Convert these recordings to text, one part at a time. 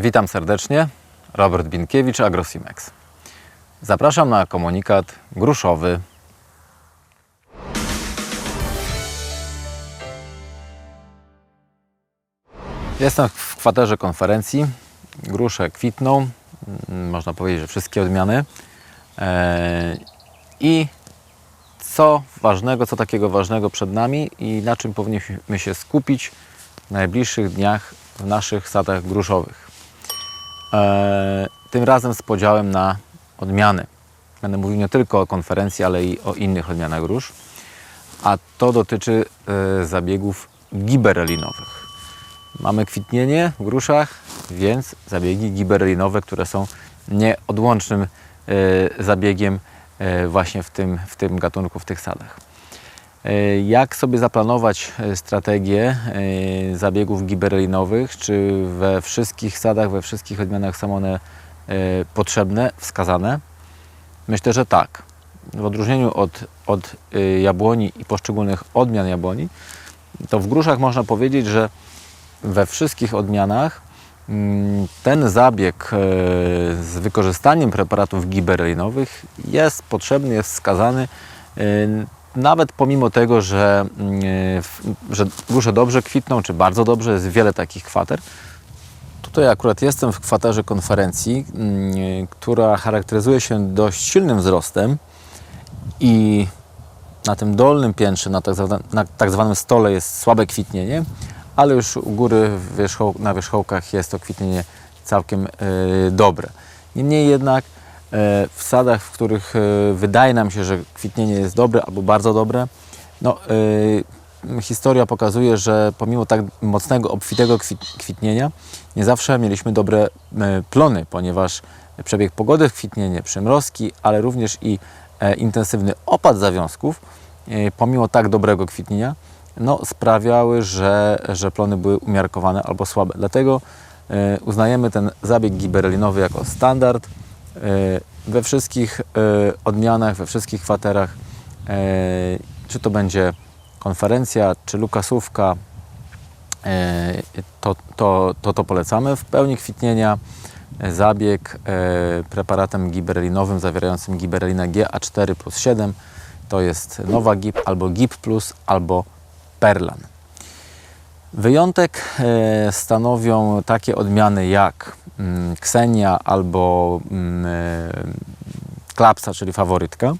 Witam serdecznie. Robert Binkiewicz, AgroSimex. Zapraszam na komunikat gruszowy. Jestem w kwaterze konferencji. Grusze kwitną, mm, można powiedzieć, że wszystkie odmiany. Eee, I co ważnego, co takiego ważnego przed nami i na czym powinniśmy się skupić w najbliższych dniach w naszych sadach gruszowych. Eee, tym razem z podziałem na odmiany. Będę mówił nie tylko o konferencji, ale i o innych odmianach grusz. A to dotyczy e, zabiegów giberelinowych. Mamy kwitnienie w gruszach, więc zabiegi giberelinowe, które są nieodłącznym e, zabiegiem e, właśnie w tym, w tym gatunku, w tych sadach. E, Jak sobie zaplanować e, strategię e, zabiegów giberelinowych? Czy we wszystkich sadach, we wszystkich odmianach są one potrzebne, wskazane? Myślę, że tak. W odróżnieniu od, od jabłoni i poszczególnych odmian jabłoni, to w gruszach można powiedzieć, że we wszystkich odmianach mm, ten zabieg z wykorzystaniem preparatów giberelinowych jest potrzebny, jest wskazany nawet pomimo tego, że, mm, e, że grusze dobrze kwitną, czy bardzo dobrze, jest wiele takich kwater. Tutaj akurat jestem w kwaterze konferencji, mm, która charakteryzuje się dość silnym wzrostem i na tym dolnym piętrze, na tak, zwana, na tak zwanym stole jest słabe kwitnienie, ale już u góry na wierzchołkach jest to kwitnienie całkiem e, dobre. Niemniej jednak e, w sadach, w których e, wydaje nam się, że kwitnienie jest dobre albo bardzo dobre, no, e, historia pokazuje, że pomimo tak mocnego, obfitego kwit- kwitnienia, nie zawsze mieliśmy dobre e, plony, ponieważ przebieg pogody w kwitnienie, przymrozki, ale również i e, intensywny opad zawiązków, e, pomimo tak dobrego kwitnienia, no, sprawiały, że, że plony były umiarkowane albo słabe. Dlatego e, uznajemy ten zabieg giberelinowy jako standard e, we wszystkich e, odmianach, we wszystkich kwaterach, e, czy to będzie konferencja, czy lukasówka, e, to, to, to to polecamy. W pełni kwitnienia e, zabieg e, preparatem giberelinowym zawierającym giberelinę GA4 plus 7 to jest Nowa GIP albo GIP plus albo Perlan. Wyjątek e, stanowią takie odmiany jak Ksenia albo mm, e, Klapsa, czyli faworytka.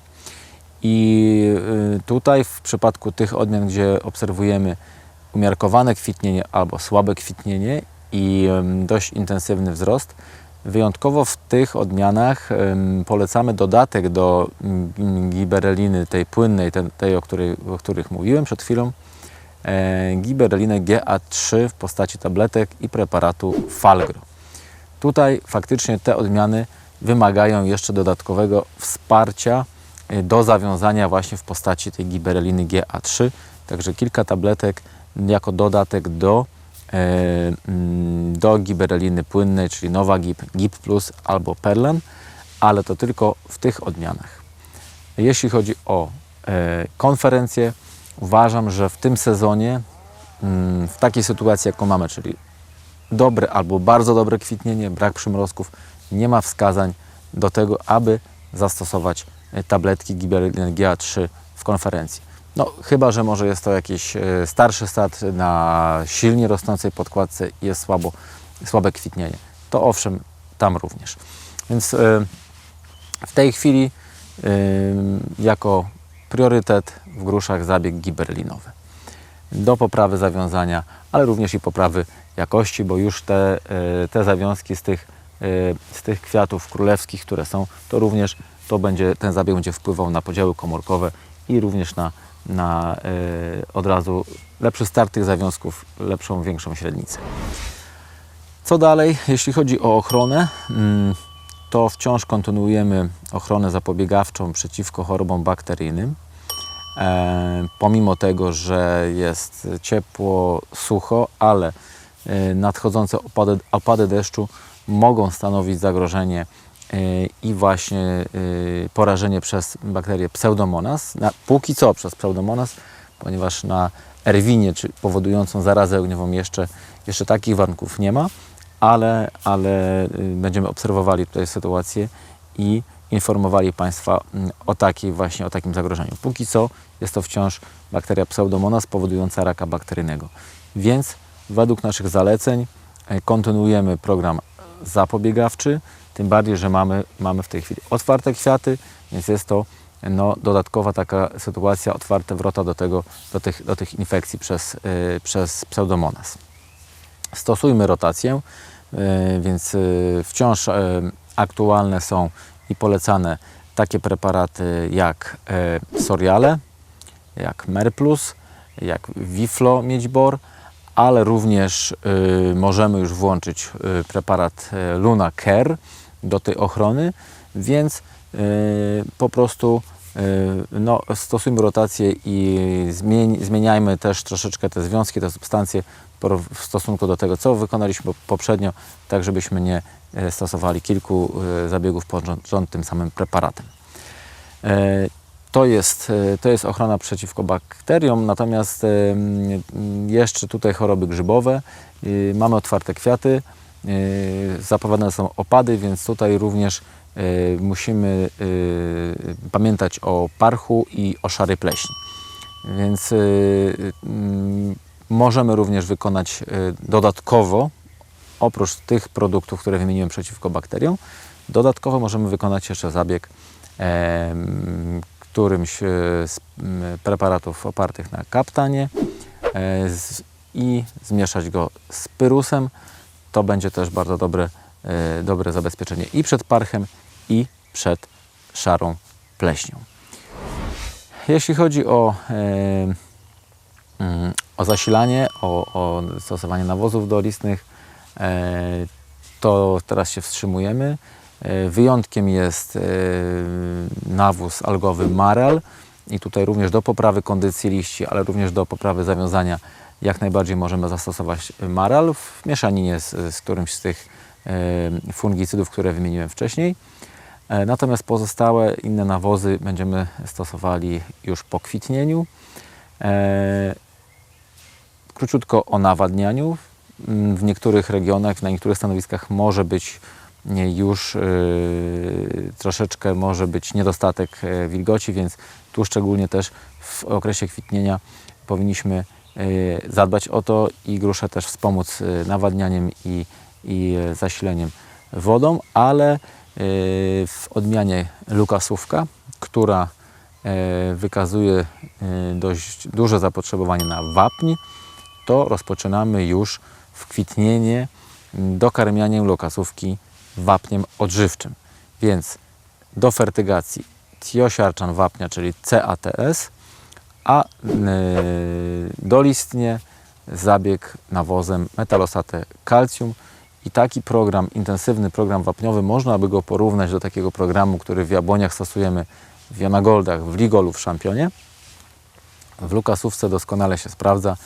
I y, tutaj w przypadku tych odmian, gdzie obserwujemy umiarkowane kwitnienie albo słabe kwitnienie i dość intensywny wzrost, wyjątkowo w tych odmianach polecamy dodatek do ym, gibereliny, tej płynnej, tej, tej o, której, o których mówiłem przed chwilą, e, giberelinę GA3 w postaci tabletek i preparatu Falgro. Tutaj faktycznie te odmiany wymagają jeszcze dodatkowego wsparcia y, do zawiązania właśnie w postaci tej gibereliny GA3. Także kilka tabletek jako dodatek do, e, mm, do gibereliny płynnej, czyli Nowa GIP, GIP Plus albo Perlan, ale to tylko w tych odmianach. Jeśli chodzi o e, konferencję, uważam, że w tym sezonie, mm, w takiej sytuacji, jaką mamy, czyli dobre albo bardzo dobre kwitnienie, brak przymrozków, nie ma wskazań do tego, aby zastosować e, tabletki Giberelin GA3 w konferencji. No, chyba, że może jest to jakiś e, starszy sad na silnie rosnącej podkładce i jest słabo, słabe kwitnienie. To owszem, tam również. Więc e, w tej chwili jako priorytet w gruszach zabieg giberlinowy do poprawy zawiązania, ale również i poprawy jakości, bo już te, e, te zawiązki z tych, e, z tych kwiatów królewskich, które są, to również to będzie, ten zabieg będzie wpływał na podziały komórkowe i również na, na e, od razu lepszy start tych zawiązków, lepszą, większą średnicę. Co dalej, jeśli chodzi o ochronę, mm, to wciąż kontynuujemy ochronę zapobiegawczą przeciwko chorobom bakteryjnym. Pomimo tego, że jest ciepło, sucho, ale nadchodzące opady, opady deszczu mogą stanowić zagrożenie e, i właśnie e, porażenie przez bakterię Pseudomonas. Na, póki co przez Pseudomonas, ponieważ na erwinie, czy powodującą zarazę ogniową jeszcze, jeszcze takich warunków nie ma, ale, ale y, będziemy obserwowali tutaj sytuację i informowali Państwa mm, o takiej właśnie, o takim zagrożeniu. Póki co jest to wciąż bakteria pseudomonas powodująca raka bakteryjnego. Więc według naszych zaleceń e, kontynuujemy program zapobiegawczy, tym bardziej, że mamy, mamy w tej chwili otwarte kwiaty, więc jest to no, dodatkowa taka sytuacja, otwarte wrota do, tego, do, tych, do tych infekcji przez, y, przez pseudomonas. Stosujmy rotację, y, więc y, wciąż y, aktualne są i polecane takie preparaty jak y, Soriale, jak Merplus, jak Wiflo Miedźbor, ale również y, możemy już włączyć y, preparat y, Luna Care do tej ochrony, więc po prostu no, stosujmy rotację i zmieniajmy też troszeczkę te związki, te substancje w stosunku do tego, co wykonaliśmy po- poprzednio, tak żebyśmy nie stosowali kilku zabiegów pod rząd tym samym preparatem. E, To jest, e, to jest ochrona przeciwko bakteriom, natomiast e, jeszcze tutaj choroby grzybowe. Y, Mamy otwarte kwiaty, zapowiadane są opady, więc tutaj również e, musimy pamiętać o parchu i o szarej pleśni. Więc możemy również wykonać dodatkowo, oprócz tych produktów, które wymieniłem przeciwko bakteriom, dodatkowo możemy wykonać jeszcze zabieg którymś e, z preparatów opartych na kaptanie e, i zmieszać go z pyrusem. To będzie też bardzo dobre, e, dobre zabezpieczenie i przed parchem, i przed szarą pleśnią. Jeśli chodzi o, mm, o zasilanie, o, o stosowanie nawozów dolistnych, to teraz się wstrzymujemy. E, Wyjątkiem jest e, nawóz algowy Marel i tutaj również do poprawy kondycji liści, ale również do poprawy zawiązania jak najbardziej możemy zastosować Marel w mieszaninie z, z którymś z tych e, fungicydów, które wymieniłem wcześniej. Natomiast pozostałe inne nawozy będziemy stosowali już po kwitnieniu. Króciutko o nawadnianiu. Mm, W niektórych regionach, na niektórych stanowiskach może być już y, troszeczkę może być niedostatek e, wilgoci, więc tu szczególnie też w okresie kwitnienia powinniśmy y, zadbać o to i gruszę też wspomóc y, nawadnianiem i, i zasileniem wodą, ale y, w odmianie lukasówka, która wykazuje dość duże zapotrzebowanie na wapń, to rozpoczynamy już w kwitnienie dokarmianiem lokasówki wapniem odżywczym. Więc do fertygacji tiosiarczan wapnia, czyli CATS, a y, dolistnie zabieg nawozem metalosate calcium i taki program, intensywny program wapniowy, można by go porównać do takiego programu, który w jabłoniach stosujemy w Janagoldach, w Ligolu, w Szampionie. W Lukasówce doskonale się sprawdza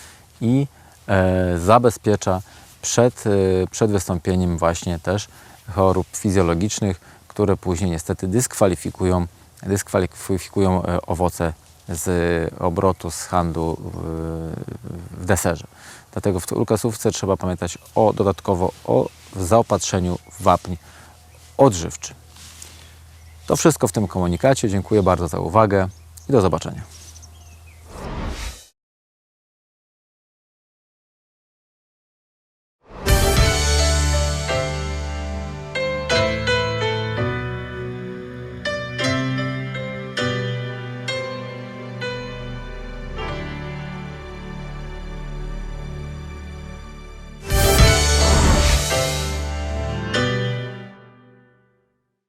i e, zabezpiecza przed, e, przed wystąpieniem właśnie też chorób fizjologicznych, które później niestety dyskwalifikują, dyskwalifikują e, owoce z obrotu, z handlu w, deserze. Dlatego w Lukasówce trzeba pamiętać o, dodatkowo o zaopatrzeniu w wapń odżywczym. To wszystko w tym komunikacie. Dziękuję bardzo za uwagę i do zobaczenia.